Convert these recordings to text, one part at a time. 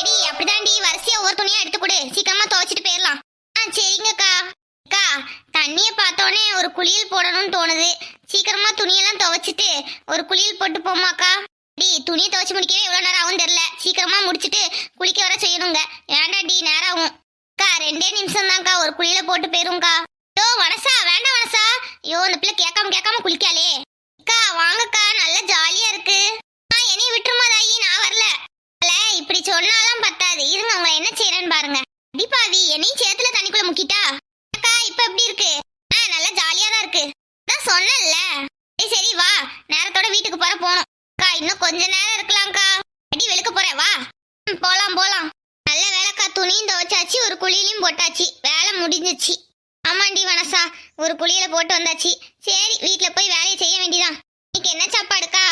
Eddy அப்படிதான்டி. வரிசையா ஒவ்வொரு துணியா எடுத்து கொடு சீக்கிரமா துவைச்சிட்டு போயிடலாம். ஆ சரிங்கக்கா. அக்கா தண்ணிய பார்த்தோன்னே ஒரு குளியல் போடணும்னு தோணுது. சீக்கிரமா துணியெல்லாம் துவைச்சிட்டு ஒரு குளியல் போட்டு போமாக்கா டி துணியை துவைச்சு முடிக்கவே எவ்வளவு நேரம் ஆகும் தெரியல. சீக்கிரமா முடிச்சிட்டு குளிக்க வர செய்யணுங்க. ஏன்டா டி நேரம் ஆகும். அக்கா ரெண்டே நிமிஷம் தான்க்கா. ஒரு குளியல போட்டு போயிருங்கக்கா யோ வனசா வேண்டாம் வனசா. ஐயோ இந்த பிள்ளை கேட்காம கேட்காம குளிக்காளே. அக்கா வாங்கக்கா. நல்லா ஜாலியா இருக்கு. ஆ என்னைய விட்டுருமா தாயி? நான் வரல. இப்படி சொன்னாலாம் பத்தாது. இருங்க உங்களை என்ன செய்யறேன்னு பாருங்க. அடிப்பாவி என்னையும் சேத்துல தண்ணிக்குள்ள முக்கிட்டா? அக்கா இப்ப எப்படி இருக்கு? ஆ நல்லா ஜாலியா தான் இருக்கு. தான் சொன்னேன்ல. சரி சரி வா. நேரத்தோட வீட்டுக்கு போற போகணும் அக்கா இன்னும் கொஞ்ச நேரம் இருக்கலாம்க்கா. அடி வெளுக்க போறேன் வா. ம், போலாம் போலாம். நல்ல வேலைக்கா துணியும் துவைச்சாச்சு ஒரு குழியிலையும் போட்டாச்சு. வேலை முடிஞ்சிச்சு. ஆமாண்டி வனசா ஒரு குழியில போட்டு வந்தாச்சு. சரி வீட்டுல போய் வேலையை செய்ய வேண்டியதான் இன்னைக்கு என்ன சாப்பாடுக்கா?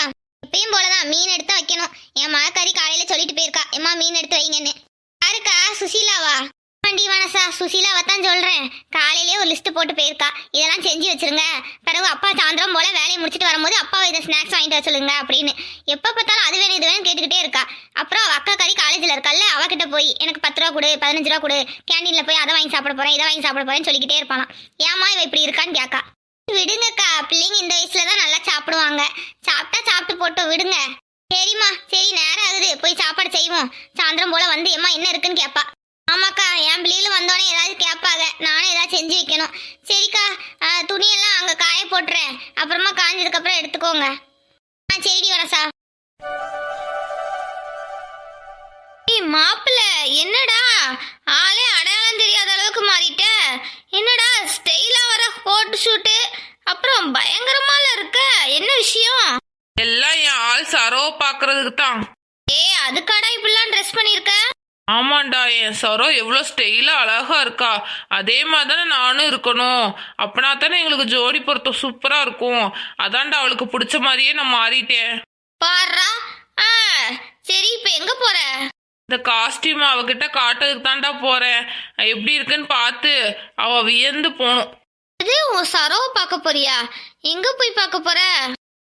எப்பயும் போலதான் மீன் எடுத்து வைக்கணும். என் மகக்கறி காலையில சொல்லிட்டு போயிருக்கா. எம்மா மீன் எடுத்து வைங்கன்னு யாருக்கா? சுசீலாவா? ஆண்டி வனசா சுசீலாவை தான் சொல்றேன். காலையிலேயே ஒரு லிஸ்ட் போட்டு போயிருக்கா. இதெல்லாம் செஞ்சு வச்சிருங்க. பிறகு அப்பா சாயந்தரம் போல வேலையை முடிச்சுட்டு வரும்போது அப்பாவை இதை ஸ்நாக்ஸ் வாங்கிட்டு வர சொல்லுங்க அப்படின்னு. எப்ப பார்த்தாலும் அது வேணும் இது வேணும் கேட்டுக்கிட்டே இருக்கா. அப்புறம் அவ அக்கா கறி காலேஜில் இருக்கல்ல அவகிட்ட போய் எனக்கு பத்து ரூபா கொடு பதினஞ்சு ரூபா கொடு. கேண்டீன்ல போய் அதை வாங்கி சாப்பிட போறேன் இதை வாங்கி சாப்பிட போறேன்னு சொல்லிக்கிட்டே இருப்பாளாம். ஏமா இவ இப்படி இருக்கான்னு கேக்கா. விடுங்கக்கா பிள்ளைங்க இந்த வயசுல தான் நல்லா சாப்பிடுவாங்க. போட்டோம் விடுங்க. சரிம்மா சரி நேரம் ஆகுது. போய் சாப்பாடு செய்வோம். சாயந்தரம் போல வந்து எம்மா என்ன இருக்குன்னு கேட்பா ஆமாக்கா என் பிள்ளைகளும் வந்தோடனே ஏதாவது கேட்பாங்க. நானும் ஏதாவது செஞ்சு வைக்கணும். சரிக்கா துணியெல்லாம் அங்கே காய போட்டுறேன். அப்புறமா காஞ்சதுக்கப்புறம் எடுத்துக்கோங்க. ஆ சரிடி வரசா அதுக்காடா இப்படிலாம் ட்ரெஸ் பண்ணிருக்க? ஆமாண்டா என் சரோ எவ்வளோ ஸ்டைலா அழகா இருக்கா. அதே மாதிரி தானே நானும் இருக்கணும். அப்பனா தானே எங்களுக்கு ஜோடி பொருத்தம் சூப்பரா இருக்கும். அதான்டா அவளுக்கு பிடிச்ச மாதிரியே நான் மாறிட்டேன். பாருடா ஆ சரி இப்போ எங்க போற? இந்த காஸ்டியூம் அவகிட்ட காட்டுறதுக்கு தான்டா போறேன். எப்படி இருக்குன்னு பார்த்து அவ வியந்து போகணும் இது உன் சரோவை பார்க்க போறியா? எங்க போய் பார்க்க போற?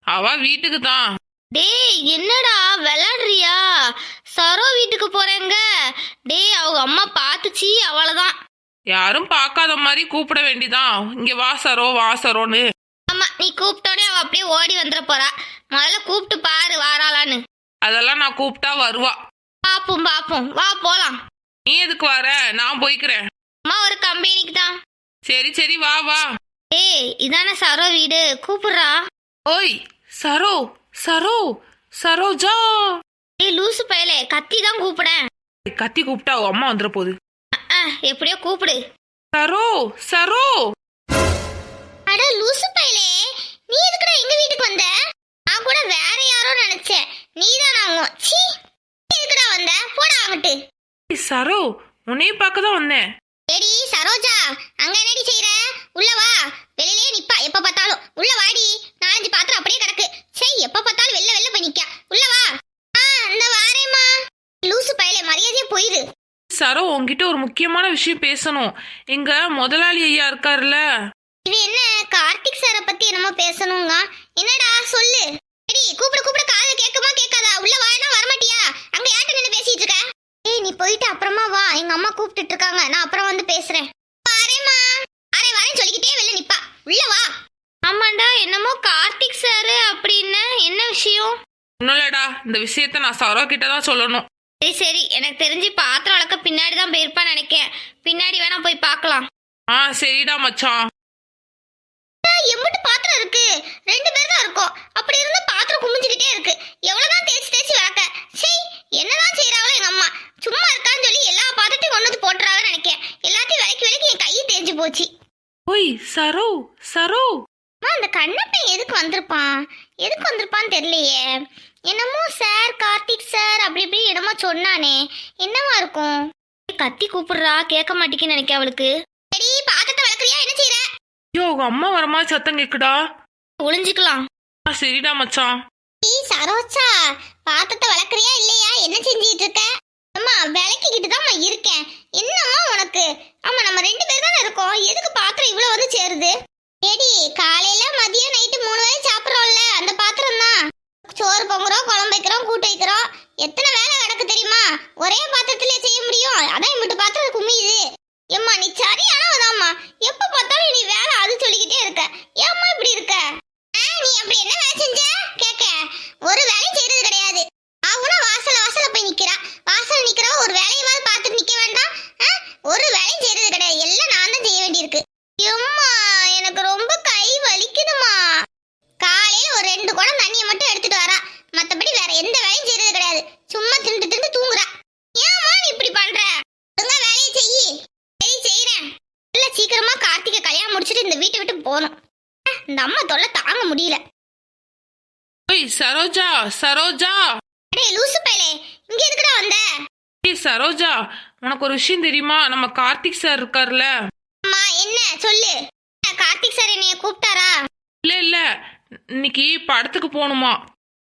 அவ வீட்டுக்கு தான். டேய் என்னடா விளையாடுறியா? சரோ வீட்டுக்கு போறேங்க. டேய் அவங்க அம்மா பார்த்துச்சு அவ்வளவுதான் யாரும் பார்க்காத மாதிரி கூப்பிட வேண்டிதான். இங்க வா சரோ வா சரோன்னு. ஆமா நீ கூப்பிட்டோடனே அவ அப்படியே ஓடி வந்துட போறா. முதல்ல கூப்பிட்டு பாரு வாராளான்னு. அதெல்லாம் நான் கூப்பிட்டா வருவா. பாப்போம் பாப்போம். வா போலாம். நீ எதுக்கு வர? நான் போய்க்கிறேன். அம்மா ஒரு கம்பெனிக்கு தான். சரி சரி வா வா. ஏய் இதானே சரோ வீடு. கூப்பிடுறா. ஓய் சரோ. சரோ சரோஜா ஏய் லூசு பயலே கத்தி தான் கூப்பிடேன். கத்தி கூப்பிட்டா அம்மா வந்துட போகுது. அஹ், எப்படியோ கூப்பிடு. சரோ சரோ. அட லூசு பயலே நீ எதுக்குடா எங்க வீட்டுக்கு வந்த? நான் கூட வேற யாரோ நினைச்சேன். நீதானா அவங்க சீ நீ எதுக்குடா வந்த? போடா அங்கிட்டு. ஏய், சரோ உன்னையும் பார்க்க தான் வந்தேன். ஏடி சரோஜா அங்க என்னடி செய்யற உள்ள வா. வெளியிலே நிப்பா எப்ப பார்த்தாலும். உள்ள வாடி நாலஞ்சு பாத்திரம் அப்படியே கிடக்கு சரி எப்ப பார்த்தாலும் வெளில வெளில போய் நிக்க உள்ள வா ஆ இந்த வாரேம்மா லூசு பயலே மரியாதையா போயிரு சரோ உன்கிட்ட ஒரு முக்கியமான விஷயம் பேசணும். எங்க முதலாளி ஐயா இருக்காருல்ல? இது என்ன கார்த்திக் சாரை பத்தி என்னமோ பேசணுங்க என்னடா சொல்லு. எடி கூப்பிட கூப்பிட காது கேட்குமா கேட்காதா? உள்ள வானா வரமாட்டியா? அங்க யார்ட்ட நின்னு பேசிட்டு இருக்க? ஏய் நீ போயிட்டு அப்புறமா வா. எங்க அம்மா கூப்பிட்டுட்டு இருக்காங்க. நான் அப்புறம் வந்து பேசுறேன். வரேம்மா அரே வரேன் சொல்லிக்கிட்டே வெளில நிப்பா. உள்ள வா. ஆமாண்டா என்னமோ கார்த்திக் சார் அப்படின்னு என்ன? விஷயம்? ஒன்றும் இல்லடா. இந்த விஷயத்த நான் சரோ கிட்ட தான் சொல்லணும். சரி சரி எனக்கு தெரிஞ்சு பாத்திரம் வளர்க்க பின்னாடி தான் போயிருப்பான்னு நினைக்கேன். பின்னாடி வேணா போய் பார்க்கலாம். ஆ சரிடா மச்சான். எம்பிட்டு பாத்திரம் இருக்கு. ரெண்டு பேர் தான் இருக்கோம். அப்படி இருந்தா பாத்திரம் குமிஞ்சுக்கிட்டே இருக்கு. எவ்வளவுதான் தேய்ச்சி தேய்ச்சி வளர்க்க. சரி என்னதான் செய்யறாங்களோ எங்க அம்மா. சும்மா இருக்கான்னு சொல்லி எல்லா பாத்திரத்தையும் கொண்டு வந்து போட்டுறாங்கன்னு நினைக்கேன். எல்லாத்தையும் விலைக்கு விலைக்கு என் கை தேஞ்சு போச்சு. ஓய் சரோ சரோ. அந்த கண்ணப்பன் எதுக்கு வந்திருப்பான்? எதுக்கு வந்திருப்பான்னு தெரியலையே. என்னமோ சார் கார்த்திக் சார் அப்படி இப்படி என்னமோ சொன்னானே. என்னவா இருக்கும்? கத்தி கூப்பிடுறா கேட்க மாட்டேங்குன்னு நினைக்க அவளுக்கு. சரி பாத்திரத்தை வளர்க்குறியா? என்ன செய்யற ஐயோ உங்க அம்மா வர மாதிரி சத்தம் கேக்குடா ஒளிஞ்சுக்கலாம். ஆ சரிடா மச்சான். நீ சரோச்சா பாத்திரத்தை வளர்க்குறியா இல்லையா? என்ன செஞ்சிட்டு இருக்க? அம்மா விளக்கிக்கிட்டு தான் இருக்கேன். என்னம்மா உனக்கு? ஆமா நம்ம ரெண்டு பேர் தானே இருக்கோம். எதுக்கு பாத்திரம் இவ்வளவு வந்து சேருது? ஏடி காலையில குழம்பு வைக்கிறோம் கூட்டு வைக்கிறோம். எத்தனை வேலை கிடக்கு தெரியுமா? ஒரே பாத்திரத்திலே செய்ய முடியும். அதான் இம்பிட்டு பாத்திரம் குமியுது ஏம்மா நீ சரியானவதாம்மா. எப்ப பார்த்தாலும் நீ வேலை அது சொல்லிக்கிட்டே இருக்க. ஏம்மா இப்படி இருக்க ஆ, நீ அப்படி என்ன வேலை செஞ்ச கேக்க ஒரு வேலையும் செய்யறது கிடையாது அவனா வாசல்ல வாசல்ல போய் நிக்கிறா வாசல்ல நிக்கிறா ஒரு வேலையாவது பார்த்துட்டு நிக்க வேண்டாம் ஆ? ஒரு வேலையும் செய்யறது கிடையாது எல்லாம் நான் தான் செய்ய வேண்டியிருக்கு எம்மா எனக்கு ரொம்ப கை வலிக்குதுமா காலையில ஒரு ரெண்டு குடம் தண்ணியை மட்டும் எடுத்துட்டு வரா மத்தபடி வேற எந்த வேலையும் செய்யறது கிடையாது சும்மா திண்டு திண்டு தூங்குறா ஏம்மா நீ இப்படி பண்ற ஒழுங்கா வேலையை செய்யி சரி செய்யறேன் இல்ல சீக்கிரமா கார்த்திகை கல்யாணம் முடிச்சிட்டு இந்த வீட்டை விட்டு போகணும் அஹ், இந்த அம்மா தொல்லை தாங்க முடியல ஓய் சரோஜா. அடே லூசு பயலே இங்க எதுக்குடா வந்த? ஏய் சரோஜா உனக்கு ஒரு விஷயம் தெரியுமா? நம்ம கார்த்திக் சார் இருக்கார்ல. அம்மா என்ன? சொல்லு. அஹ், கார்த்திக் சார் என்னைய கூப்பிட்டாரா? இல்ல இல்ல. இன்னைக்கு படத்துக்கு போகணுமா?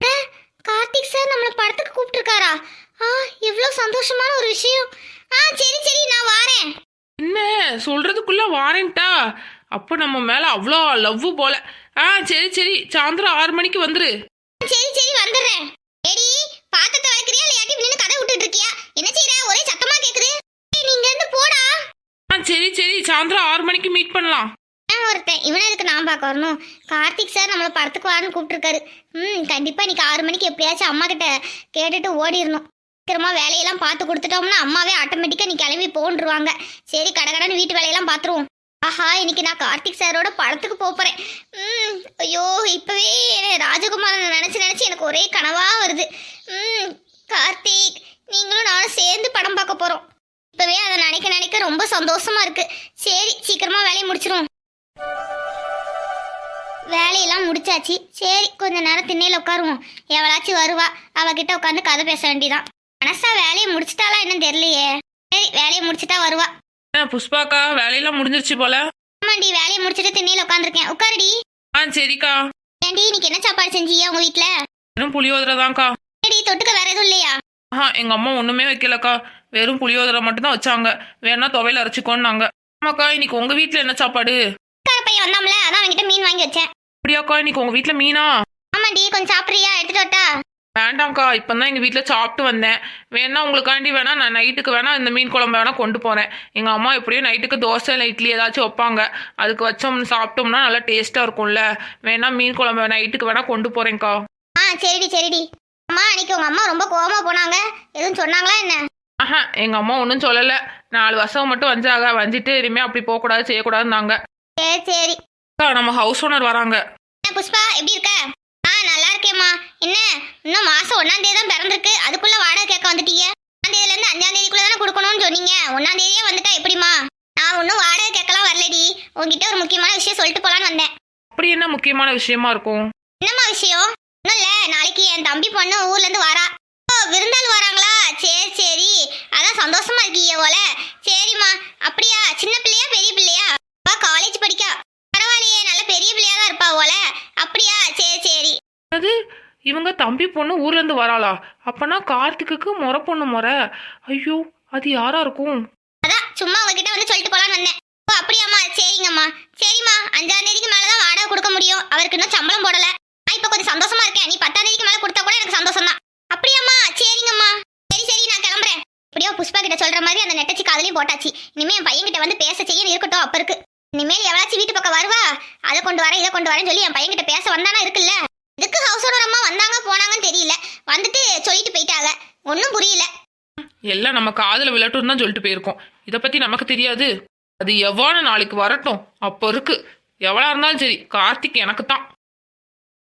அஹ், கார்த்திக் சார் நம்மள படத்துக்கு கூப்பிட்டுருக்காரா? ஆ இவ்வளவு சந்தோஷமான ஒரு விஷயம். ஆ சரி சரி நான் வாரேன். என்ன? சொல்றதுக்குள்ள வாரேன்ட்டா? அப்போ நம்ம மேல அவ்வளோ லவ் போல. ஆ சரி சரி சாயந்தரம் ஆறு மணிக்கு வந்துரு. வந்துடுறேன் ஏடி பாத்திரத்தை வளர்க்குறியா இல்லையாட்டி நின்று கதை விட்டுட்டு இருக்கியா என்ன செய்யற ஒரே சத்தமா கேக்குது. ஏய், நீங்க இருந்து போடா. ஆ சரி சரி. சாயந்தரம் ஆறு மணிக்கு மீட் பண்ணலாம். நான் ஒருத்தன். இவனை எதுக்கு நான் பார்க்க வரணும்? கார்த்திக் சார் நம்மளை படத்துக்கு வான்னு கூப்பிட்டுருக்காரு. ம் கண்டிப்பா இன்னைக்கு ஆறு மணிக்கு எப்படியாச்சும் அம்மா கிட்ட கேட்டுட்டு ஓடிடணும் சீக்கிரமா வேலையெல்லாம் பார்த்து கொடுத்துட்டோம்னா அம்மாவே ஆட்டோமேட்டிக்கா நீ கிளம்பி போன்றுவாங்க. சரி கடகடன்னு வீட்டு வேலையெல்லாம் பார்த்துருவோம். இன்னைக்கு நான் கார்த்திக் சாரோட படத்துக்கு போகிறேன் ம் ஐயோ இப்பவே ராஜகுமாரனை நினச்சி நினச்சி எனக்கு ஒரே கனவாக வருது. ம் கார்த்திக் நீங்களும் நானும் சேர்ந்து படம் பார்க்க போகிறோம் இப்போவே அதை நினைக்க நினைக்க ரொம்ப சந்தோஷமாக இருக்கு. சரி சீக்கிரமாக வேலையை முடிச்சிருவோம். வேலையெல்லாம் முடிச்சாச்சு. சரி கொஞ்ச நேரம் திண்ணையில் உட்காருவோம். எவளாச்சும் வருவா. அவகிட்ட உட்காந்து கதை பேச வேண்டிதான். மனசா வேலையை முடிச்சிட்டாலா என்னன்னு தெரியலையே. சரி வேலையை முடிச்சிட்டா வருவா. புஷ்பாக்கா வேலையெல்லாம் முடிஞ்சிருச்சு போல? ஆமாண்டி வேலையை முடிச்சிட்டு திண்ணையில உட்காந்துருக்கேன் உட்காருடி. ஆ சரிக்கா. ஏண்டி இன்னைக்கு என்ன சாப்பாடு செஞ்சீங்க உங்க வீட்ல? வெறும் புளியோதரை தான்க்கா ஏடி தொட்டுக்க வேற எதுவும் இல்லையா? ஆஹா எங்க அம்மா ஒண்ணுமே வைக்கலக்கா. வெறும் புளியோதரை மட்டும் தான் வச்சாங்க. வேணா துவையில அரைச்சிக்கோன்னாங்க. ஆமாக்கா இன்னைக்கு உங்க வீட்ல என்ன சாப்பாடு? கார பையன் வந்தாம்ல அதான் அவன்கிட்ட மீன் வாங்கி வச்சேன். அப்படியாக்கா இன்னைக்கு உங்க வீட்ல மீனா? ஆமாண்டி கொஞ்சம் சாப்பிடுறியா? எடுத்துட்டு வரட்டா? வேண்டாம்க்கா இப்பதான் எங்க வீட்ல சாப்பிட்டு வந்தேன். வேணா உங்களுக்காண்டி வேணா நான் நைட்டுக்கு வேணா இந்த மீன் குழம்பு வேணா கொண்டு போறேன். எங்க அம்மா எப்படியும் நைட்டுக்கு தோசை இல்லை இட்லி ஏதாச்சும் வைப்பாங்க. அதுக்கு வச்சோம் சாப்பிட்டோம்னா நல்லா டேஸ்டா இருக்கும்ல. வேணா மீன் குழம்பு நைட்டுக்கு வேணா கொண்டு போறேன்க்கா. ஆ சரிடி சரிடி. அம்மா அன்னைக்கு உங்க அம்மா ரொம்ப கோவமா போனாங்க. எதுவும் சொன்னாங்களா என்ன? ஆஹா எங்க அம்மா ஒன்றும் சொல்லல. நாலு வருஷம் மட்டும் வந்தாங்க வந்துட்டு இனிமே அப்படி போகக்கூடாது செய்யக்கூடாதுன்னாங்க. சரி சரி. அக்கா நம்ம ஹவுஸ் ஓனர் வராங்க. என்ன புஷ்பா எப்படி இருக்க? ஆ நல்லா இருக்கேம்மா. என்ன? இன்னும் மாசம் ஒன்னாம் தேதி தான் பிறந்திருக்கு. அதுக்குள்ள வாடகை கேட்க வந்துட்டீங்க. ஒன்னாம் தேதியில இருந்து அஞ்சாம் தேதிக்குள்ள தானே கொடுக்கணும்னு சொன்னீங்க. ஒன்னாம் தேதியே வந்துட்டா எப்படிமா நான் ஒன்றும் வாடகை கேட்கலாம் வரலடி. உங்ககிட்ட ஒரு முக்கியமான விஷயம் சொல்லிட்டு போலான்னு வந்தேன். அப்படி என்ன முக்கியமான விஷயமா இருக்கும்? என்னம்மா விஷயம்? ஒன்றும் இல்லை. நாளைக்கு என் தம்பி பொண்ணு ஊர்ல இருந்து வரா. ஓ விருந்தாள் வராங்களா? சரி சரி. அதான் சந்தோஷமா இருக்கீங்க போல. சரிம்மா. அப்படியா சின்ன பிள்ளையா பெரிய பிள்ளையா அவ காலேஜ் படிக்கா பரவாயில்லையே நல்ல பெரிய பிள்ளையா தான் இருப்பா போல அப்படியா சரி சரி அது இவங்க தம்பி பொண்ணு ஊர்லேருந்து வராளா? அப்பனா கார்த்திக்கு முறை பொண்ணு முறை. ஐயோ அது யாரா இருக்கும்? அதான் சும்மா உங்ககிட்ட வந்து சொல்லிட்டு போலான்னு வந்தேன். ஓ அப்படியாம்மா. சரிங்கம்மா. சரிம்மா. அஞ்சாம் தேதிக்கு மேலே தான் வாடகை கொடுக்க முடியும். அவருக்கு இன்னும் சம்பளம் போடலை. நான் இப்போ கொஞ்சம் சந்தோஷமா இருக்கேன். நீ பத்தாம் தேதிக்கு மேலே கொடுத்தா கூட எனக்கு சந்தோஷம் தான் அப்படியாம்மா. சரிங்கம்மா. சரி சரி நான் கிளம்புறேன். எப்படியோ புஷ்பா கிட்ட சொல்ற மாதிரி அந்த நெட்டச்சி காதலையும் போட்டாச்சு. இனிமே என் பையன்கிட்ட வந்து பேச செய்ய இருக்கட்டும் அப்ப இருக்கு. இனிமேல் எவ்வளாச்சும் வீட்டு பக்கம் வருவா? அதை கொண்டு வரேன் இதை கொண்டு வரேன்னு சொல்லி என் பையன்கிட்ட பேச வந்தானா இருக்குல்ல? இதுக்கு அம்மா வந்தாங்க போனாங்கன்னு தெரியல. வந்துட்டு சொல்லிட்டு போயிட்டாங்க. ஒன்றும் புரியல. எல்லாம் நம்ம காதில் விளட்டுன்னு தான் சொல்லிட்டு போயிருக்கோம். இதை பற்றி நமக்கு தெரியாது. அது எவ்வாறு நாளைக்கு வரட்டும். அப்போ இருக்கு. எவ்வளோ இருந்தாலும் சரி கார்த்திக் எனக்கு தான்